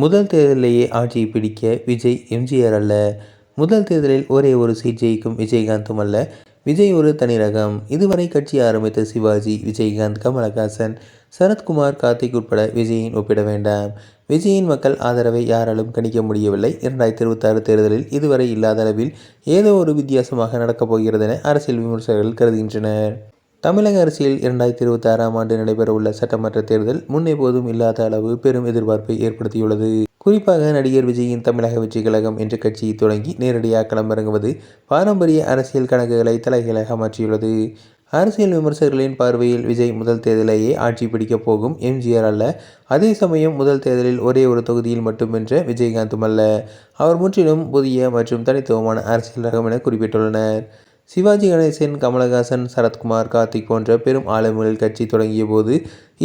முதல் தேர்தலிலேயே ஆட்சியை பிடிக்க விஜய் எம்ஜிஆர் அல்ல. முதல் தேர்தலில் ஒரே ஒரு சீட் ஜெயிக்கும் விஜயகாந்தும் அல்ல. விஜய் ஒரு தனி ரகம் இதுவரை கட்சி ஆரம்பித்த சிவாஜி விஜயகாந்த் கமலஹாசன் சரத்குமார் கார்த்திக் உட்பட விஜயின் ஒப்பிட வேண்டாம். விஜயின் மக்கள் ஆதரவை யாராலும் கணிக்க முடியவில்லை. இரண்டாயிரத்தி இருபத்தாறு தேர்தலில் இதுவரை இல்லாத அளவில் ஏதோ ஒரு வித்தியாசமாக நடக்கப் போகிறது என அரசியல் விமர்சகர்கள் கருதுகின்றனர். தமிழக அரசியல் இரண்டாயிரத்தி இருபத்தி ஆறாம் ஆண்டு நடைபெறவுள்ள சட்டமன்ற தேர்தல் முன்னெப்போதும் இல்லாத அளவு பெரும் எதிர்பார்ப்பை ஏற்படுத்தியுள்ளது. குறிப்பாக நடிகர் விஜயின் தமிழக வெற்றி கழகம் என்ற கட்சியை தொடங்கி நேரடியாக களமிறங்குவது பாரம்பரிய அரசியல் கணக்குகளை தலைகீழாக மாற்றியுள்ளது. அரசியல் விமர்சகர்களின் பார்வையில் விஜய் முதல் தேர்தலையே ஆட்சி பிடிக்கப் போகும் எம்ஜிஆர் அல்ல. அதே சமயம் முதல் தேர்தலில் ஒரே ஒரு தொகுதியில் மட்டும் வென்ற விஜயகாந்தும் அல்ல. அவர் முற்றிலும் புதிய மற்றும் தனித்துவமான அரசியல் ரகம் என குறிப்பிட்டுள்ளனர். சிவாஜி கணேசன் கமலஹாசன் சரத்குமார் கார்த்திக் போன்ற பெரும் ஆளுமைகள் கட்சி தொடங்கிய போது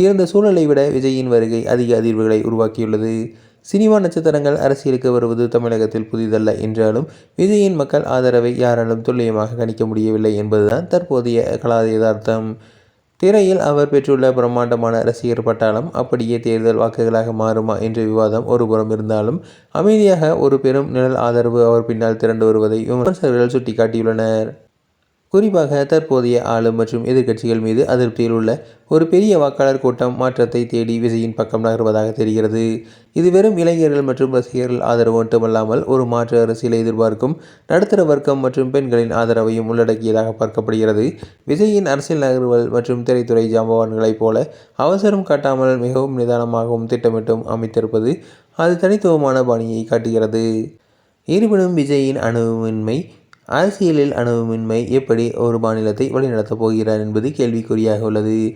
இருந்த சூழலை விட விஜயின் வருகை அதிக அதிர்வுகளை உருவாக்கியுள்ளது. சினிமா நட்சத்திரங்கள் அரசியலுக்கு வருவது தமிழகத்தில் புதிதல்ல என்றாலும் விஜயின் மக்கள் ஆதரவை யாராலும் துல்லியமாக கணிக்க முடியவில்லை என்பதுதான் தற்போதைய கலா யதார்த்தம். திரையில் அவர் பெற்றுள்ள பிரம்மாண்டமான ரசிகர் பட்டாளம் அப்படியே தேர்தல் வாக்குகளாக மாறுமா என்ற விவாதம் ஒருபுறம் இருந்தாலும் அமைதியாக ஒரு பெரும் நிழல் ஆதரவு அவர் பின்னால் திரண்டு வருவதை விமர்சகர்கள் சுட்டிக்காட்டியுள்ளனர். குறிப்பாக தற்போதைய ஆளும் மற்றும் எதிர்க்கட்சிகள் மீது அதிருப்தியில் உள்ள ஒரு பெரிய வாக்காளர் கூட்டம் மாற்றத்தை தேடி விஜயின் பக்கம் நகர்வதாக தெரிகிறது. இது வெறும் இளைஞர்கள் மற்றும் ரசிகர்கள் ஆதரவு மட்டுமல்லாமல் ஒரு மாற்று அரசியலை எதிர்பார்க்கும் நடுத்தர வர்க்கம் மற்றும் பெண்களின் ஆதரவையும் உள்ளடக்கியதாக பார்க்கப்படுகிறது. விஜயின் அரசியல் நகர்வுகள் மற்றும் திரைத்துறை ஜாம்பவான்களைப் போல அவசரம் காட்டாமல் மிகவும் நிதானமாகவும் திட்டமிட்டும் அமைத்திருப்பது அது தனித்துவமான பாணியை காட்டுகிறது. இருப்பினும் விஜயின் அணுவின்மை அரசியலில் அனுபவமின்மை எப்படி ஒரு மாநிலத்தை வழிநடத்தப் போகிறார் என்பது கேள்விக்குறியாக உள்ளது.